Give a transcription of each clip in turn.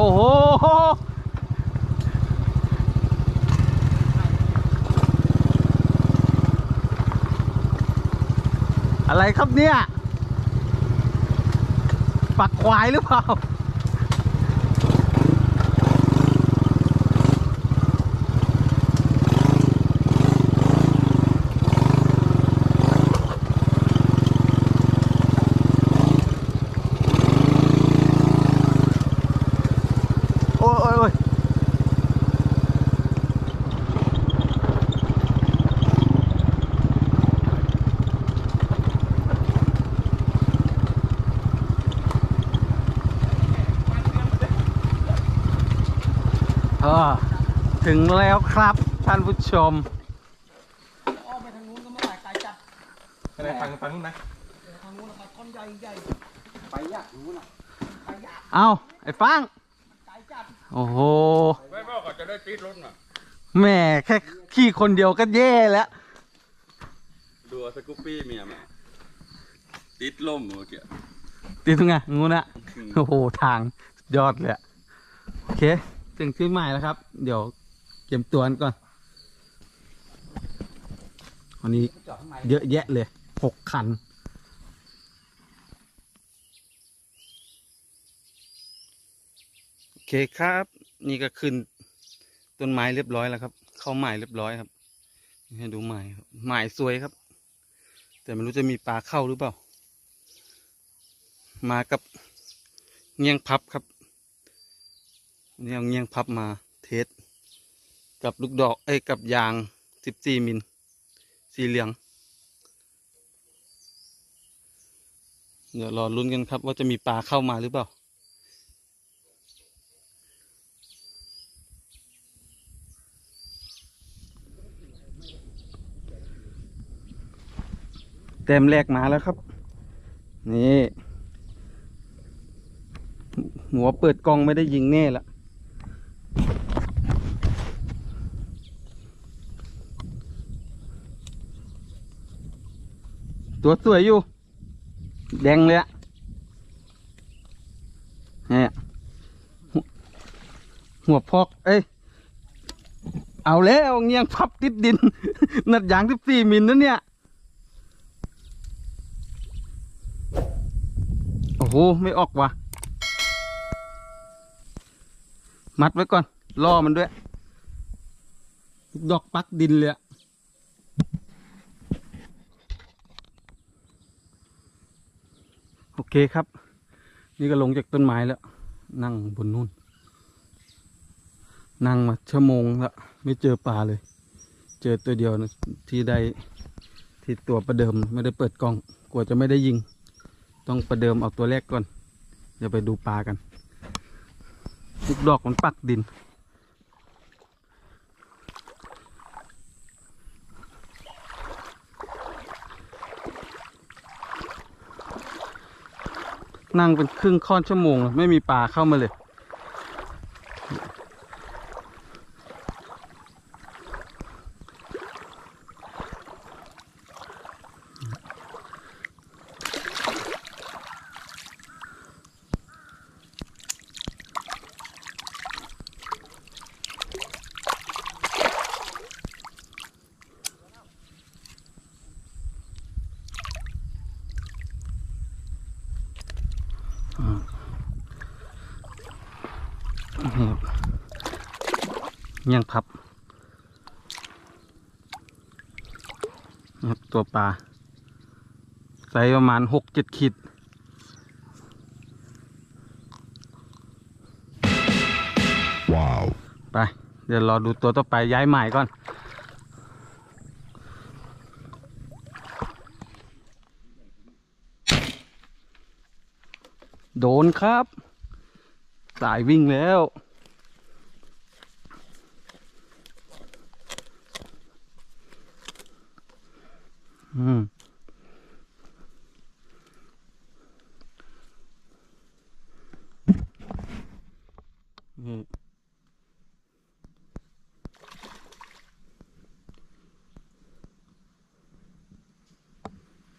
โอ้โห อะไรครับเนี่ย ปักควายหรือเปล่า เออถึงแล้วครับท่านผู้ชมอ้อมไปทางนู้นก็ไม่ไหวไกลจัดอะไรฟังฟังนู่นนะเดี๋ยวทางนู้นเราต้นใหญ่ใหญ่ไปยากรู้นะไปยากเอาไอ้ฟังไกลจัดโอ้โหไม่บอกก็จะได้ติดรถน่ะแม่แค่ขี่คนเดียวก็แย่แล้วดูเอาสกูปปี้เมียมาติดล่มเมื่อกี้ตีตรงไงงูนะโอ้โหทางยอดเลยอะโอเค ถึงที่ใหม่แล้วครับ เดี๋ยวเก็บตัวกันก่อนวันนี้เยอะแยะเลยหกคันโอเคครับ นี่ก็ขึ้นต้นไม้เรียบร้อยแล้วครับ เข้าหมายเรียบร้อยครับ ให้ดูหมายครับหมายสวยครับ แต่ไม่รู้จะมีปลาเข้าหรือเปล่า มากับเงียงพับครับ เอาเงี้ยงพับมาเทสกับลูกดอกเอ้ยกับยางสิบสี่มิลสีเหลือง เดี๋ยวรอลุ้นกันครับว่าจะมีปลาเข้ามาหรือเปล่าเต็มแรกมาแล้วครับ นี่หัวเปิดกล้องไม่ได้ยิงแน่ละ ตัวสวยอยู่ แดงเลยอะเนี่ยหัวพอก เอ้ย เอาแล้วเงียงพับติดดิน นัดยางสิบสี่มิลนะเนี่ย โอ้โห ไม่ออกว่ะ มัดไว้ก่อน ล่อมันด้วย ดอกปักดินเลยอะโอ เคครับ นี่ก็ลงจากต้นไม้แล้ว นั่งบนนู่น นั่งมาชั่วโมงแล้วไม่เจอปลาเลย เจอตัวเดียวนะที่ได้ที่ตัวประเดิมไม่ได้เปิดกล้อง กลัวจะไม่ได้ยิง ต้องประเดิมเอาตัวแรกก่อน เดี๋ยวไปดูปลากันลูกดอกมันปักดิน นั่งเป็นครึ่งค่อนชั่วโมง ไม่มีปลาเข้ามาเลย ยังพับนะครับตัวปลาไซส์ประมาณหกเจ็ดขีดว้าว ไป เดี๋ยวรอดูตัวต่อไปย้ายหมายก่อน โดนครับ สายวิ่งแล้ว อืมนี่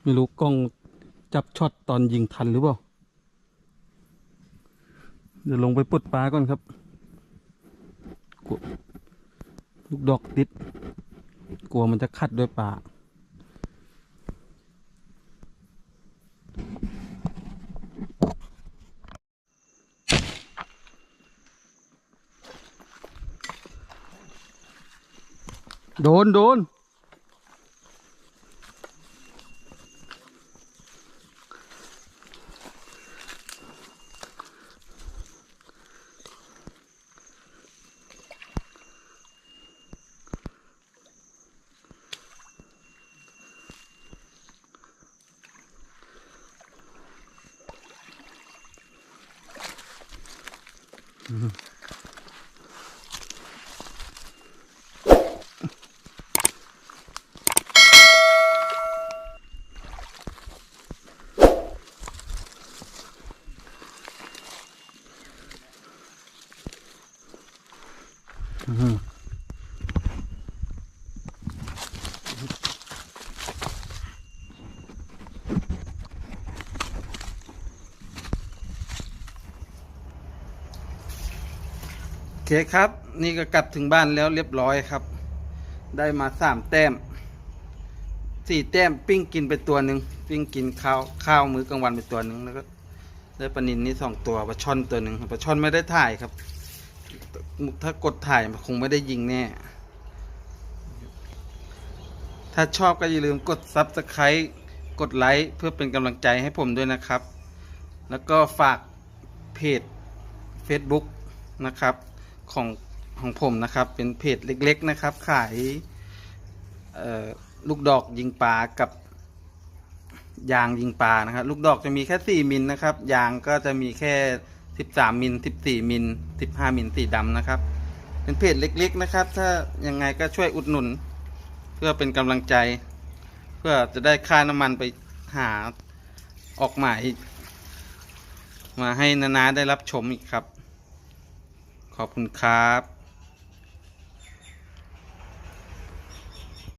ไม่รู้กล้องจับช็อตตอนยิงทันหรือเปล่า เดี๋ยวลงไปปลดปลาก่อนครับลูกดอกติด กลัวมันจะคัดด้วยปลา โดนโดนโอ เคครับ นี่ก็กลับถึงบ้านแล้วเรียบร้อยครับ ได้มาสามแต้มสี่แต้มปิ้งกินไปตัวหนึ่งปิ้งกินข้าวข้าวมื้อกลางวันไปตัวหนึ่งแล้วก็ได้ปลานินนี่สองตัวปลาช่อนตัวหนึ่งปลาช่อนไม่ได้ถ่ายครับ ถ้ากดถ่ายมันคงไม่ได้ยิงแน่ ถ้าชอบก็อย่าลืมกด Subscribe กดไลค์เพื่อเป็นกำลังใจให้ผมด้วยนะครับ แล้วก็ฝากเพจ Facebook นะครับ ของของผมนะครับ เป็นเพจเล็ก ๆนะครับ ขายลูกดอกยิงปลากับยางยิงปลานะครับ ลูกดอกจะมีแค่ 4มิลนะครับ ยางก็จะมีแค่ 13มิล14มิล15มิลสีดำนะครับ เป็นเพจเล็ก ๆ นะครับ ถ้ายังไงก็ช่วยอุดหนุน เพื่อเป็นกำลังใจ เพื่อจะได้ค่าน้ำมันไปหาออกหมายมาให้นานาได้รับชมอีกครับ ขอบคุณครับ